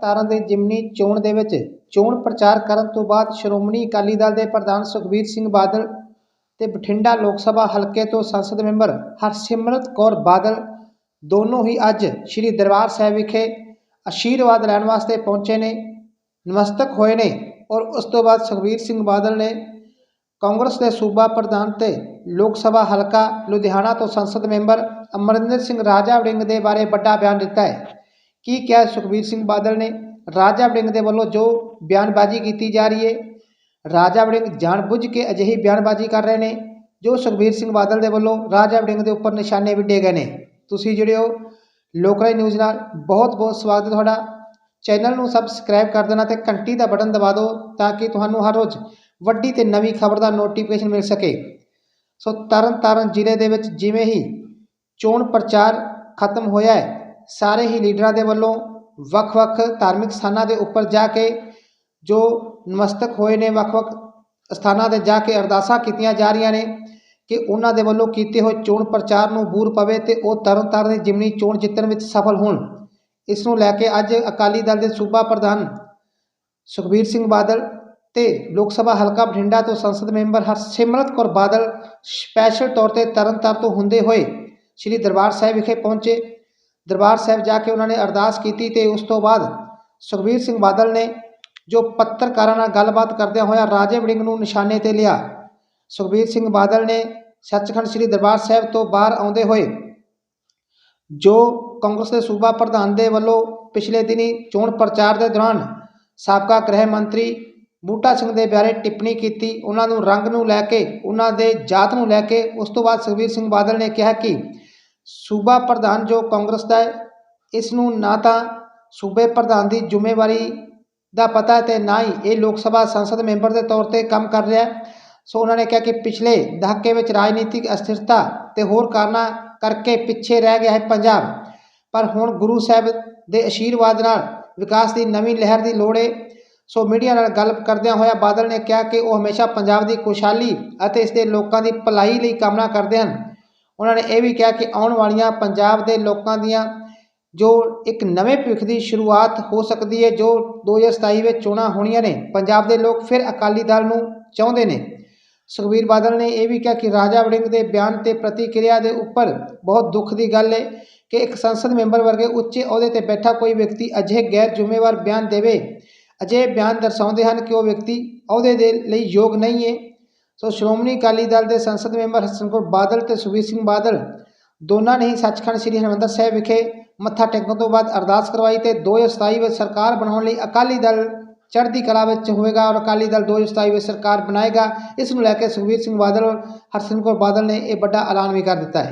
ਤਾਰਾਂ ਦੇ ਜਿਮਨੀ ਚੋਣ ਦੇ ਵਿੱਚ ਚੋਣ ਪ੍ਰਚਾਰ ਕਰਨ ਤੋਂ ਬਾਅਦ ਸ਼੍ਰੋਮਣੀ ਅਕਾਲੀ ਦਲ ਦੇ ਪ੍ਰਧਾਨ ਸੁਖਬੀਰ ਸਿੰਘ ਬਾਦਲ ਤੇ ਬਠਿੰਡਾ ਲੋਕ ਸਭਾ ਹਲਕੇ ਤੋਂ ਸੰਸਦ ਮੈਂਬਰ ਹਰਸਿਮਰਤ ਕੌਰ ਬਾਦਲ ਦੋਨੋਂ ਹੀ ਅੱਜ ਸ੍ਰੀ ਦਰਬਾਰ ਸਾਹਿਬ ਵਿਖੇ ਆਸ਼ੀਰਵਾਦ ਲੈਣ ਵਾਸਤੇ ਪਹੁੰਚੇ ਨੇ, ਨਮਸਤਕ ਹੋਏ ਨੇ ਔਰ ਉਸ ਤੋਂ ਬਾਅਦ ਸੁਖਬੀਰ ਸਿੰਘ ਬਾਦਲ ਨੇ ਕਾਂਗਰਸ ਦੇ ਸੂਬਾ ਪ੍ਰਧਾਨ ਤੇ ਲੋਕ ਸਭਾ ਹਲਕਾ ਲੁਧਿਆਣਾ ਤੋਂ ਸੰਸਦ ਮੈਂਬਰ ਅਮਰਿੰਦਰ ਸਿੰਘ ਰਾਜਾ ਵੜਿੰਗ ਦੇ ਬਾਰੇ ਵੱਡਾ ਬਿਆਨ ਦਿੱਤਾ ਹੈ। ਕੀ ਕਿਹਾ ਸੁਖਬੀਰ ਸਿੰਘ ਬਾਦਲ ਨੇ? ਰਾਜਾ ਵੜਿੰਗ ਦੇ ਵੱਲੋਂ ਜੋ ਬਿਆਨਬਾਜ਼ੀ ਕੀਤੀ ਜਾ ਰਹੀ ਹੈ ਰਾਜਾ ਵੜਿੰਗ ਜਾਣਬੁੱਝ ਕੇ ਅਜਿਹੀ ਬਿਆਨਬਾਜ਼ੀ ਕਰ ਰਹੇ ਨੇ, ਜੋ ਸੁਖਬੀਰ ਸਿੰਘ ਬਾਦਲ ਦੇ ਵੱਲੋਂ ਰਾਜਾ ਵੜਿੰਗ ਦੇ ਉੱਪਰ ਨਿਸ਼ਾਨੇ ਵਿੱਢੇ ਗਏ ਨੇ। ਤੁਸੀਂ ਜਿਹੜੇ ਹੋ ਲੋਕਰਾਈ ਨਿਊਜ਼ ਨਾਲ ਬਹੁਤ ਬਹੁਤ ਸਵਾਗਤ ਹੈ ਤੁਹਾਡਾ। ਚੈਨਲ ਨੂੰ ਸਬਸਕ੍ਰਾਈਬ ਕਰ ਦੇਣਾ ਤੇ ਘੰਟੀ ਦਾ ਬਟਨ ਦਬਾ ਦਿਓ ਤਾਂ ਕਿ ਤੁਹਾਨੂੰ ਹਰ ਰੋਜ਼ ਵੱਡੀ ਤੇ ਨਵੀਂ ਖਬਰ ਦਾ ਨੋਟੀਫਿਕੇਸ਼ਨ ਮਿਲ ਸਕੇ। ਸੋ ਤਰਨ ਤਾਰਨ ਜ਼ਿਲ੍ਹੇ ਦੇ ਵਿੱਚ ਜਿਵੇਂ ਹੀ ਚੋਣ ਪ੍ਰਚਾਰ ਖਤਮ ਹੋਇਆ ਹੈ ਸਾਰੇ ਹੀ ਲੀਡਰਾਂ ਦੇ ਵੱਲੋਂ ਵੱਖ-ਵੱਖ ਧਾਰਮਿਕ ਸਥਾਨਾਂ ਦੇ ਉੱਪਰ ਜਾ ਕੇ, ਜੋ ਨਮਸਤਕ ਹੋਏ ਨੇ, ਵੱਖ-ਵੱਖ ਸਥਾਨਾਂ ਤੇ ਜਾ ਕੇ ਅਰਦਾਸਾਂ ਕੀਤੀਆਂ ਜਾ ਰਹੀਆਂ ਨੇ ਕਿ ਉਹਨਾਂ ਦੇ ਵੱਲੋਂ ਕੀਤੇ ਹੋਏ ਚੋਣ ਪ੍ਰਚਾਰ ਨੂੰ ਬੂਰ ਪਵੇ ਤੇ ਉਹ ਤਰਨਤਾਰਨ ਦੀ ਜਿਮਨੀ ਚੋਣ ਜਿੱਤਣ ਵਿੱਚ ਸਫਲ ਹੋਣ। ਇਸ ਨੂੰ ਲੈ ਕੇ ਅੱਜ ਅਕਾਲੀ ਦਲ ਦੇ ਸੂਬਾ ਪ੍ਰਧਾਨ ਸੁਖਬੀਰ ਸਿੰਘ ਬਾਦਲ ਤੇ ਲੋਕ ਸਭਾ ਹਲਕਾ ਬਠਿੰਡਾ ਤੋਂ ਸੰਸਦ ਮੈਂਬਰ ਹਰਸਿਮਰਤ ਕੌਰ ਬਾਦਲ ਸਪੈਸ਼ਲ ਤੌਰ ਤੇ ਤਰਨਤਾਰਨ ਤੋਂ ਹੁੰਦੇ ਹੋਏ ਸ੍ਰੀ ਦਰਬਾਰ ਸਾਹਿਬ ਵਿਖੇ ਪਹੁੰਚੇ। ਦਰਬਾਰ ਸਾਹਿਬ ਜਾ ਕੇ ਉਹਨਾਂ ਨੇ ਅਰਦਾਸ ਕੀਤੀ ਤੇ ਉਸ ਤੋਂ ਬਾਅਦ ਸੁਖਬੀਰ ਸਿੰਘ ਬਾਦਲ ਨੇ ਜੋ ਪੱਤਰਕਾਰਾਂ ਨਾਲ ਗੱਲਬਾਤ ਕਰਦਿਆਂ ਹੋਇਆ ਰਾਜੇ ਵੜਿੰਗ ਨੂੰ ਨਿਸ਼ਾਨੇ ਤੇ ਲਿਆ। ਸੁਖਬੀਰ ਸਿੰਘ ਬਾਦਲ ਨੇ ਸੱਚਖੰਡ ਸ੍ਰੀ ਦਰਬਾਰ ਸਾਹਿਬ ਤੋਂ ਬਾਹਰ ਆਉਂਦੇ ਹੋਏ ਜੋ ਕਾਂਗਰਸ ਦੇ ਸੂਬਾ ਪ੍ਰਧਾਨ ਦੇ ਵੱਲੋਂ ਪਿਛਲੇ ਦਿਨੀ ਚੋਣ ਪ੍ਰਚਾਰ ਦੇ ਦੌਰਾਨ ਸਾਬਕਾ ਗ੍ਰਹਿ ਮੰਤਰੀ ਬੂਟਾ ਸਿੰਘ ਦੇ ਬਾਰੇ ਟਿੱਪਣੀ ਕੀਤੀ, ਉਹਨਾਂ ਨੂੰ ਰੰਗ ਨੂੰ ਲੈ ਕੇ, ਉਹਨਾਂ ਦੇ ਜਾਤ ਨੂੰ ਲੈ ਕੇ ਉਸ ਤੋਂ ਬਾਅਦ ਸੁਖਬੀਰ ਸਿੰਘ ਬਾਦਲ ਨੇ ਕਿਹਾ ਕਿ ਸੂਬਾ ਪ੍ਰਧਾਨ ਜੋ ਕਾਂਗਰਸ ਦਾ ਹੈ, ਇਸ ਨੂੰ ਨਾ ਤਾਂ ਸੂਬੇ ਪ੍ਰਧਾਨ ਦੀ ਜ਼ਿੰਮੇਵਾਰੀ ਦਾ ਪਤਾ ਹੈ ਅਤੇ ਨਾ ਹੀ ਇਹ ਲੋਕ ਸਭਾ ਸੰਸਦ ਮੈਂਬਰ ਦੇ ਤੌਰ ਤੇ ਕੰਮ ਕਰ ਰਿਹਾ ਸੋ ਉਹਨਾਂ ਨੇ ਕਿਹਾ ਕਿ ਪਿਛਲੇ ਦਹਾਕੇ ਵਿੱਚ ਰਾਜਨੀਤਿਕ ਅਸਥਿਰਤਾ ਅਤੇ ਹੋਰ ਕਾਰਨਾਂ ਕਰਕੇ ਪਿੱਛੇ ਰਹਿ ਗਿਆ ਹੈ ਪੰਜਾਬ। ਪਰ ਹੁਣ ਗੁਰੂ ਸਾਹਿਬ ਦੇ ਆਸ਼ੀਰਵਾਦ ਨਾਲ ਵਿਕਾਸ ਦੀ ਨਵੀਂ ਲਹਿਰ ਦੀ ਲੋੜ ਹੈ ਸੋ ਮੀਡੀਆ ਨਾਲ ਗੱਲ ਕਰਦਿਆਂ ਹੋਇਆ ਬਾਦਲ ਨੇ ਕਿਹਾ ਕਿ ਉਹ ਹਮੇਸ਼ਾ ਪੰਜਾਬ ਦੀ ਖੁਸ਼ਹਾਲੀ ਅਤੇ ਇਸ ਦੇ ਲੋਕਾਂ ਦੀ ਭਲਾਈ ਲਈ ਕਾਮਨਾ ਕਰਦੇ ਹਨ। ਉਹਨਾਂ ਨੇ ਇਹ ਵੀ ਕਿਹਾ ਕਿ ਆਉਣ ਵਾਲੀਆਂ ਪੰਜਾਬ ਦੇ ਲੋਕਾਂ ਦੀਆਂ ਜੋ ਇੱਕ ਨਵੇਂ ਭਵਿੱਖ ਦੀ ਸ਼ੁਰੂਆਤ ਹੋ ਸਕਦੀ ਹੈ, ਜੋ 2027 ਵਿੱਚ ਚੋਣਾਂ ਹੋਣੀਆਂ ਨੇ, ਪੰਜਾਬ ਦੇ ਲੋਕ ਫਿਰ ਅਕਾਲੀ ਦਲ ਨੂੰ ਚਾਹੁੰਦੇ ਨੇ। ਸੁਖਬੀਰ ਬਾਦਲ ਨੇ ਇਹ ਵੀ ਕਿਹਾ ਕਿ ਰਾਜਾ ਵੜਿੰਗ ਦੇ ਬਿਆਨ ਤੇ ਪ੍ਰਤੀਕਿਰਿਆ ਦੇ ਉੱਪਰ ਬਹੁਤ ਦੁੱਖ ਦੀ ਗੱਲ ਹੈ ਕਿ ਇੱਕ ਸੰਸਦ ਮੈਂਬਰ ਵਰਗੇ ਉੱਚੇ ਅਹੁਦੇ ਤੇ ਬੈਠਾ ਕੋਈ ਵਿਅਕਤੀ ਅਜਿਹੇ ਗੈਰ ਜ਼ਿੰਮੇਵਾਰ ਬਿਆਨ ਦੇਵੇ। ਅਜਿਹੇ ਬਿਆਨ ਦਰਸਾਉਂਦੇ ਹਨ ਕਿ ਉਹ ਵਿਅਕਤੀ ਅਹੁਦੇ ਦੇ ਲਈ ਯੋਗ ਨਹੀਂ ਹੈ। ਸੋ ਸ਼੍ਰੋਮਣੀ ਅਕਾਲੀ ਦਲ ਦੇ ਸੰਸਦ ਮੈਂਬਰ ਹਸਨ ਕੌਰ ਬਾਦਲ ਤੇ ਸੁਖਬੀਰ ਸਿੰਘ ਬਾਦਲ ਦੋਨਾਂ ਨੇ ਹੀ ਸੱਚਖੰਡ ਸ੍ਰੀ ਹਰਿਮੰਦਰ ਸਾਹਿਬ ਵਿਖੇ ਮੱਥਾ ਟੇਕਣ ਤੋਂ ਬਾਅਦ ਅਰਦਾਸ ਕਰਵਾਈ ਤੇ 2027 ਵਿੱਚ ਸਰਕਾਰ ਬਣਾਉਣ ਲਈ ਅਕਾਲੀ ਦਲ ਚੜ੍ਹਦੀ ਕਲਾ ਵਿੱਚ ਹੋਵੇਗਾ ਔਰ ਅਕਾਲੀ ਦਲ 2027 ਵਿੱਚ ਸਰਕਾਰ ਬਣਾਏਗਾ। ਇਸ ਨੂੰ ਲੈ ਕੇ ਸੁਖਬੀਰ ਸਿੰਘ ਬਾਦਲ ਔਰ ਹਰਸਿਮਰਤ ਕੌਰ ਬਾਦਲ ਨੇ ਇਹ ਵੱਡਾ ਐਲਾਨ ਵੀ ਕਰ ਦਿੱਤਾ ਹੈ।